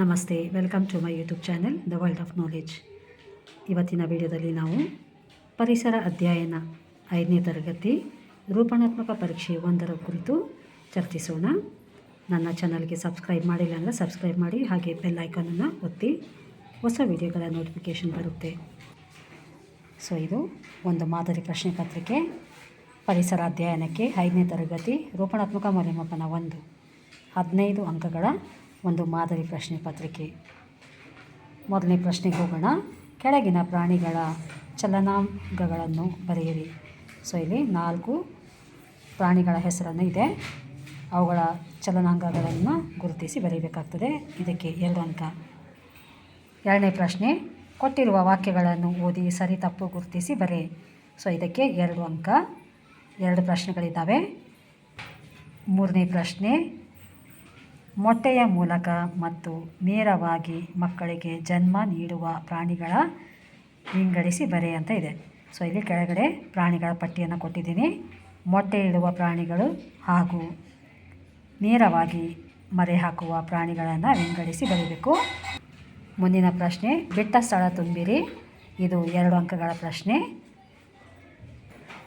ನಮಸ್ತೆ welcome to my YouTube channel the world of knowledge ಇವತ್ತಿನ ವಿಡಿಯೋದಲ್ಲಿ ನಾವು ಪರಿಸರ ಅಧ್ಯಯನ ಐದನೇ ತರಗತಿ ರೂಪಣಾತ್ಮಕ ಪರೀಕ್ಷೆ ಒಂದರ ಕುರಿತು ಚರ್ಚಿಸೋಣ. ನನ್ನ ಚಾನಲ್ಗೆ ಸಬ್ಸ್ಕ್ರೈಬ್ ಮಾಡಿಲ್ಲ ಅಂದರೆ ಸಬ್ಸ್ಕ್ರೈಬ್ ಮಾಡಿ, ಹಾಗೆ ಬೆಲ್ ಐಕಾನನ್ನು ಒತ್ತಿ ಹೊಸ ವಿಡಿಯೋಗಳ ನೋಟಿಫಿಕೇಷನ್ ಬರುತ್ತೆ. ಸೊ ಇದು ಒಂದು ಮಾದರಿ ಪ್ರಶ್ನೆ ಪತ್ರಿಕೆ. ಪರಿಸರ ಅಧ್ಯಯನಕ್ಕೆ ಐದನೇ ತರಗತಿ ರೂಪಣಾತ್ಮಕ ಮೌಲ್ಯಮಾಪನ ಒಂದು, ಹದಿನೈದು ಅಂಕಗಳ ಒಂದು ಮಾದರಿ ಪ್ರಶ್ನೆ ಪತ್ರಿಕೆ. ಮೊದಲನೇ ಪ್ರಶ್ನೆಗೆ ಹೋಗೋಣ. ಕೆಳಗಿನ ಪ್ರಾಣಿಗಳ ಚಲನಾಂಗಗಳನ್ನು ಬರೆಯಿರಿ. ಸೊ, ಇಲ್ಲಿ ನಾಲ್ಕು ಪ್ರಾಣಿಗಳ ಹೆಸರನ್ನು ಇದೆ. ಅವುಗಳ ಚಲನಾಂಗಗಳನ್ನು ಗುರುತಿಸಿ ಬರೀಬೇಕಾಗ್ತದೆ ಇದಕ್ಕೆ ಎರಡು ಅಂಕ. ಎರಡನೇ ಪ್ರಶ್ನೆ, ಕೊಟ್ಟಿರುವ ವಾಕ್ಯಗಳನ್ನು ಓದಿ ಸರಿ ತಪ್ಪು ಗುರುತಿಸಿ ಬರೆ. ಸೊ, ಇದಕ್ಕೆ ಎರಡು ಅಂಕ. ಎರಡು ಪ್ರಶ್ನೆಗಳಿದ್ದಾವೆ. ಮೂರನೇ ಪ್ರಶ್ನೆ ಮೊಟ್ಟೆಯ ಮೂಲಕ ಮತ್ತು ನೇರವಾಗಿ ಮಕ್ಕಳಿಗೆ ಜನ್ಮ ನೀಡುವ ಪ್ರಾಣಿಗಳ ವಿಂಗಡಿಸಿ ಬರೆ ಅಂತ ಇದೆ. ಸೊ, ಇಲ್ಲಿ ಕೆಳಗಡೆ ಪ್ರಾಣಿಗಳ ಪಟ್ಟಿಯನ್ನು ಕೊಟ್ಟಿದ್ದೀನಿ. ಮೊಟ್ಟೆ ಇಡುವ ಪ್ರಾಣಿಗಳು ಹಾಗೂ ನೇರವಾಗಿ ಮರೆ ಹಾಕುವ ಪ್ರಾಣಿಗಳನ್ನು ವಿಂಗಡಿಸಿ ಬರೀಬೇಕು. ಮುಂದಿನ ಪ್ರಶ್ನೆ, ಬಿಟ್ಟ ಸ್ಥಳ ತುಂಬಿರಿ. ಇದು ಎರಡು ಅಂಕಗಳ ಪ್ರಶ್ನೆ.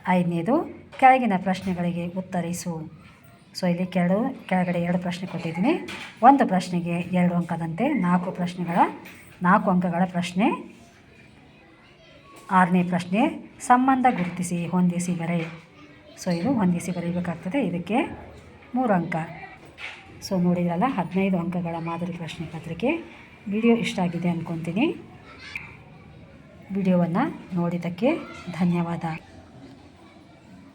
ಐದನೇದು, ಕೆಳಗಿನ ಪ್ರಶ್ನೆಗಳಿಗೆ ಉತ್ತರಿಸು. ಸೊ ಇಲ್ಲಿ ಕೆಳಗೆ ಕೆಳಗಡೆ ಎರಡು ಪ್ರಶ್ನೆ ಕೊಟ್ಟಿದ್ದೀನಿ. ಒಂದು ಪ್ರಶ್ನೆಗೆ ಎರಡು ಅಂಕದಂತೆ ನಾಲ್ಕು ಪ್ರಶ್ನೆಗಳ, ನಾಲ್ಕು ಅಂಕಗಳ ಪ್ರಶ್ನೆ. ಆರನೇ ಪ್ರಶ್ನೆ, ಸಂಬಂಧ ಗುರುತಿಸಿ, ಹೊಂದಿಸಿ, ಬರೆ. ಸೊ ಇದು ಹೊಂದಿಸಿ, ಬರೀಬೇಕಾಗ್ತದೆ. ಇದಕ್ಕೆ ಮೂರು ಅಂಕ. ಸೊ ನೋಡಿದ್ರಲ್ಲ, ಹದಿನೈದು ಅಂಕಗಳ ಮಾದರಿ ಪ್ರಶ್ನೆ ಪತ್ರಿಕೆ. ವಿಡಿಯೋ ಇಷ್ಟ ಆಗಿದೆ ಅಂದ್ಕೊತೀನಿ ವಿಡಿಯೋವನ್ನು ನೋಡಿದ್ದಕ್ಕೆ ಧನ್ಯವಾದ.